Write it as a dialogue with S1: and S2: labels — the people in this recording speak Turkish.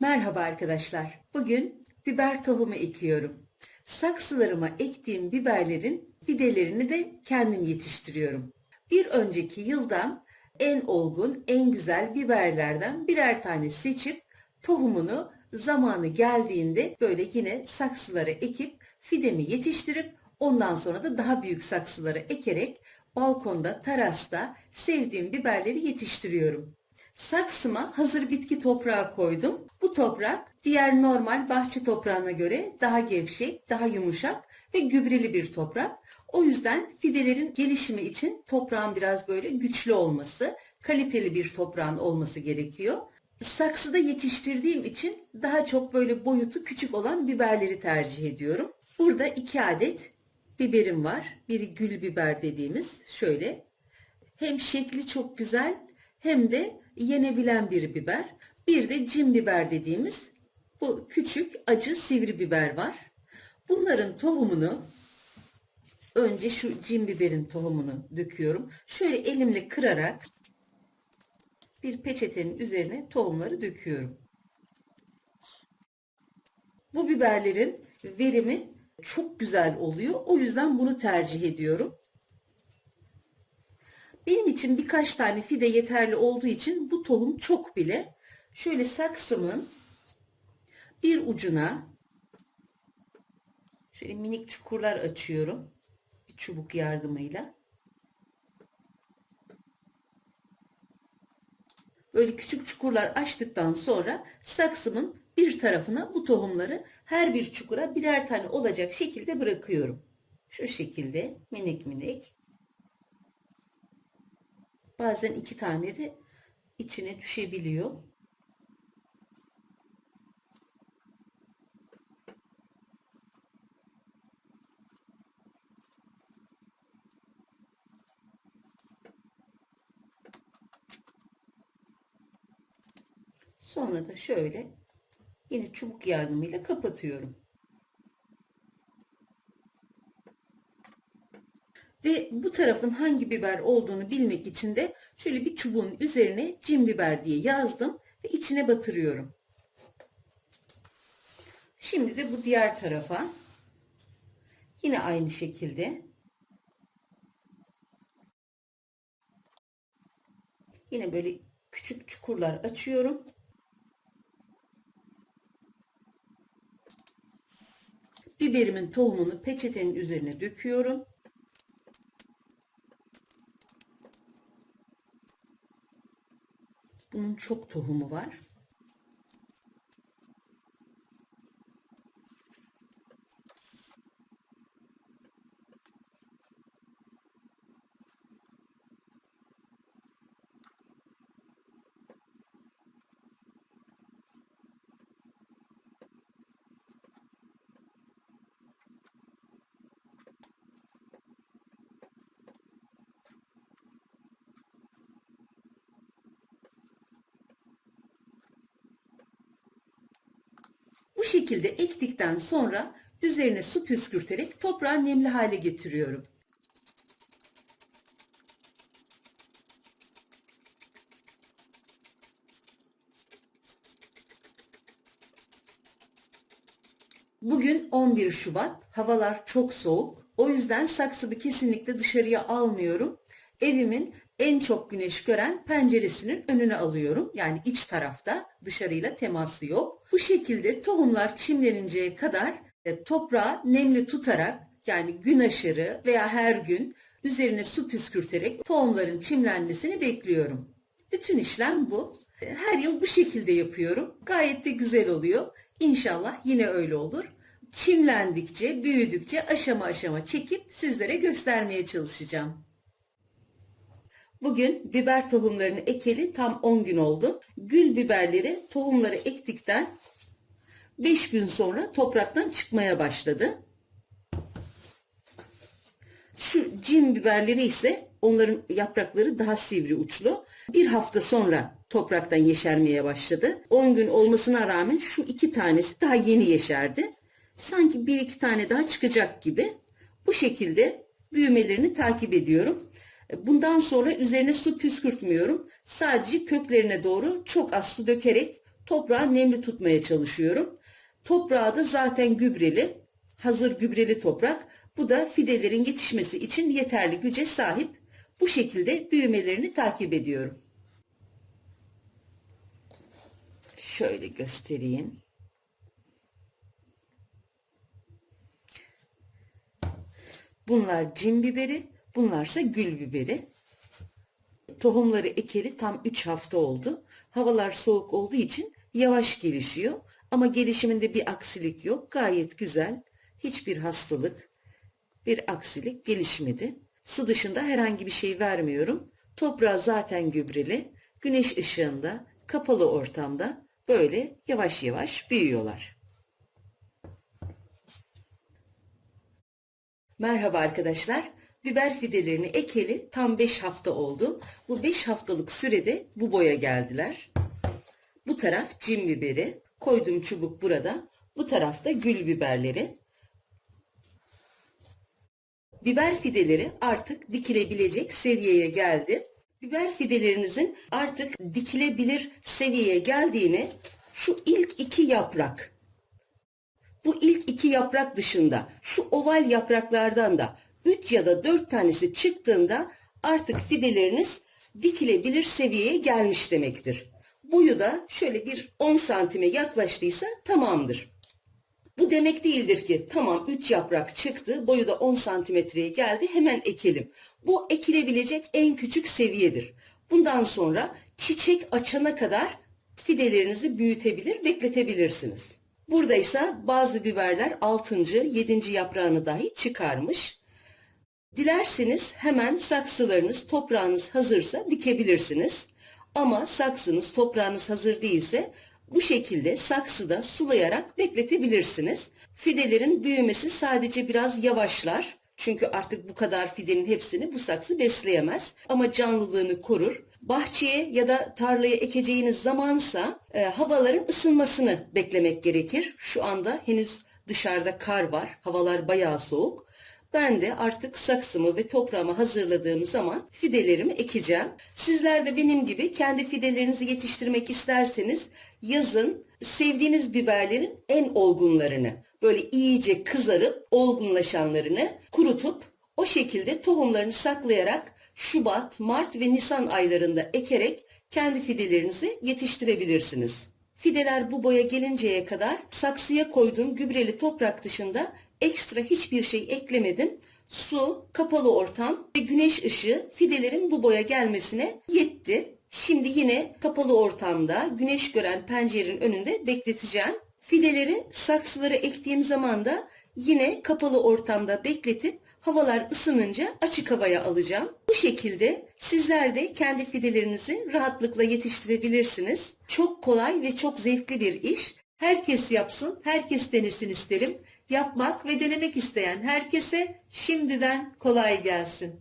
S1: Merhaba arkadaşlar. Bugün biber tohumu ekiyorum. Saksılarıma ektiğim biberlerin fidelerini de kendim yetiştiriyorum. Bir önceki yıldan en olgun, en güzel biberlerden birer tane seçip tohumunu zamanı geldiğinde böyle yine saksılara ekip fidemi yetiştirip ondan sonra da daha büyük saksılara ekerek balkonda, terasta sevdiğim biberleri yetiştiriyorum. Saksıma hazır bitki toprağı koydum. Bu toprak diğer normal bahçe toprağına göre daha gevşek, daha yumuşak ve gübreli bir toprak. O yüzden fidelerin gelişimi için toprağın biraz böyle güçlü olması, kaliteli bir toprağın olması gerekiyor. Saksıda yetiştirdiğim için daha çok böyle boyutu küçük olan biberleri tercih ediyorum. Burada iki adet biberim var. Biri gül biber dediğimiz şöyle. Hem şekli çok güzel hem de yenebilen bir biber. Bir de cin biber dediğimiz bu küçük acı sivri biber var. Bunların tohumunu önce şu cin biberin tohumunu döküyorum. Şöyle elimle kırarak bir peçetenin üzerine tohumları döküyorum. Bu biberlerin verimi çok güzel oluyor. O yüzden bunu tercih ediyorum. Benim için birkaç tane fide yeterli olduğu için bu tohum çok bile. Şöyle saksımın bir ucuna şöyle minik çukurlar açıyorum. Bir çubuk yardımıyla. Böyle küçük çukurlar açtıktan sonra saksımın bir tarafına bu tohumları her bir çukura birer tane olacak şekilde bırakıyorum. Şu şekilde minik minik. Bazen iki tane de içine düşebiliyor. Sonra da şöyle yine çubuk yardımıyla kapatıyorum. Ve bu tarafın hangi biber olduğunu bilmek için de şöyle bir çubuğun üzerine cin biber diye yazdım ve içine batırıyorum. Şimdi de bu diğer tarafa yine aynı şekilde yine böyle küçük çukurlar açıyorum. Biberimin tohumunu peçetenin üzerine döküyorum. Çok tohumu var. Şekilde ektikten sonra üzerine su püskürterek toprağı nemli hale getiriyorum. Bugün 11 Şubat. Havalar çok soğuk. O yüzden saksımı kesinlikle dışarıya almıyorum. Evimin en çok güneş gören penceresinin önüne alıyorum. Yani iç tarafta dışarıyla teması yok. Bu şekilde tohumlar çimleninceye kadar e, toprağı nemli tutarak yani gün aşırı veya her gün üzerine su püskürterek tohumların çimlenmesini bekliyorum. Bütün işlem bu. E, Her yıl bu şekilde yapıyorum. Gayet de güzel oluyor. İnşallah yine öyle olur. Çimlendikçe, büyüdükçe aşama aşama çekip sizlere göstermeye çalışacağım. Bugün biber tohumlarını ekeli tam 10 gün oldu. Gül biberleri tohumları ektikten 5 gün sonra topraktan çıkmaya başladı. Şu cin biberleri ise onların yaprakları daha sivri uçlu. Bir hafta sonra topraktan yeşermeye başladı. 10 gün olmasına rağmen şu iki tanesi daha yeni yeşerdi. Sanki bir iki tane daha çıkacak gibi. Bu şekilde büyümelerini takip ediyorum. Bundan sonra üzerine su püskürtmüyorum. Sadece köklerine doğru çok az su dökerek toprağı nemli tutmaya çalışıyorum. Toprağı da zaten gübreli, hazır gübreli toprak. Bu da fidelerin yetişmesi için yeterli güce sahip. Bu şekilde büyümelerini takip ediyorum. Şöyle göstereyim. Bunlar cin biberi, bunlarsa gül biberi. Tohumları ekeli tam 3 hafta oldu. Havalar soğuk olduğu için yavaş gelişiyor. Ama gelişiminde bir aksilik yok. Gayet güzel. Hiçbir hastalık, bir aksilik gelişmedi. Su dışında herhangi bir şey vermiyorum. Toprağı zaten gübreli. Güneş ışığında, kapalı ortamda böyle yavaş yavaş büyüyorlar. Merhaba arkadaşlar. Biber fidelerini ekeli tam 5 hafta oldu. Bu 5 haftalık sürede bu boya geldiler. Bu taraf cin biberi. Koyduğum çubuk burada. Bu tarafta gül biberleri. Biber fideleri artık dikilebilecek seviyeye geldi. Biber fidelerinizin artık dikilebilir seviyeye geldiğini şu ilk iki yaprak bu ilk iki yaprak dışında şu oval yapraklardan da 3 ya da 4 tanesi çıktığında artık fideleriniz dikilebilir seviyeye gelmiş demektir. Boyu da şöyle bir 10 santime yaklaştıysa tamamdır. Bu demek değildir ki tamam 3 yaprak çıktı boyu da 10 santimetreye geldi hemen ekelim. Bu ekilebilecek en küçük seviyedir. Bundan sonra çiçek açana kadar fidelerinizi büyütebilir, bekletebilirsiniz. Burada ise bazı biberler 6. 7. yaprağını dahi çıkarmış. Dilerseniz hemen saksılarınız, toprağınız hazırsa dikebilirsiniz. Ama saksınız, toprağınız hazır değilse bu şekilde saksıda sulayarak bekletebilirsiniz. Fidelerin büyümesi sadece biraz yavaşlar. Çünkü artık bu kadar fidenin hepsini bu saksı besleyemez. Ama canlılığını korur. Bahçeye ya da tarlaya ekeceğiniz zamansa e, havaların ısınmasını beklemek gerekir. Şu anda henüz dışarıda kar var. Havalar bayağı soğuk. Ben de artık saksımı ve toprağımı hazırladığım zaman fidelerimi ekeceğim. Sizler de benim gibi kendi fidelerinizi yetiştirmek isterseniz yazın sevdiğiniz biberlerin en olgunlarını böyle iyice kızarıp olgunlaşanlarını kurutup o şekilde tohumlarını saklayarak Şubat, Mart ve Nisan aylarında ekerek kendi fidelerinizi yetiştirebilirsiniz. Fideler bu boya gelinceye kadar saksıya koyduğum gübreli toprak dışında ekstra hiçbir şey eklemedim. Su, kapalı ortam ve güneş ışığı fidelerin bu boya gelmesine yetti. Şimdi yine kapalı ortamda güneş gören pencerenin önünde bekleteceğim. Fideleri saksılara ektiğim zaman da yine kapalı ortamda bekletip havalar ısınınca açık havaya alacağım. Bu şekilde sizler de kendi fidelerinizi rahatlıkla yetiştirebilirsiniz. Çok kolay ve çok zevkli bir iş. Herkes yapsın, herkes denesin isterim. Yapmak ve denemek isteyen herkese şimdiden kolay gelsin.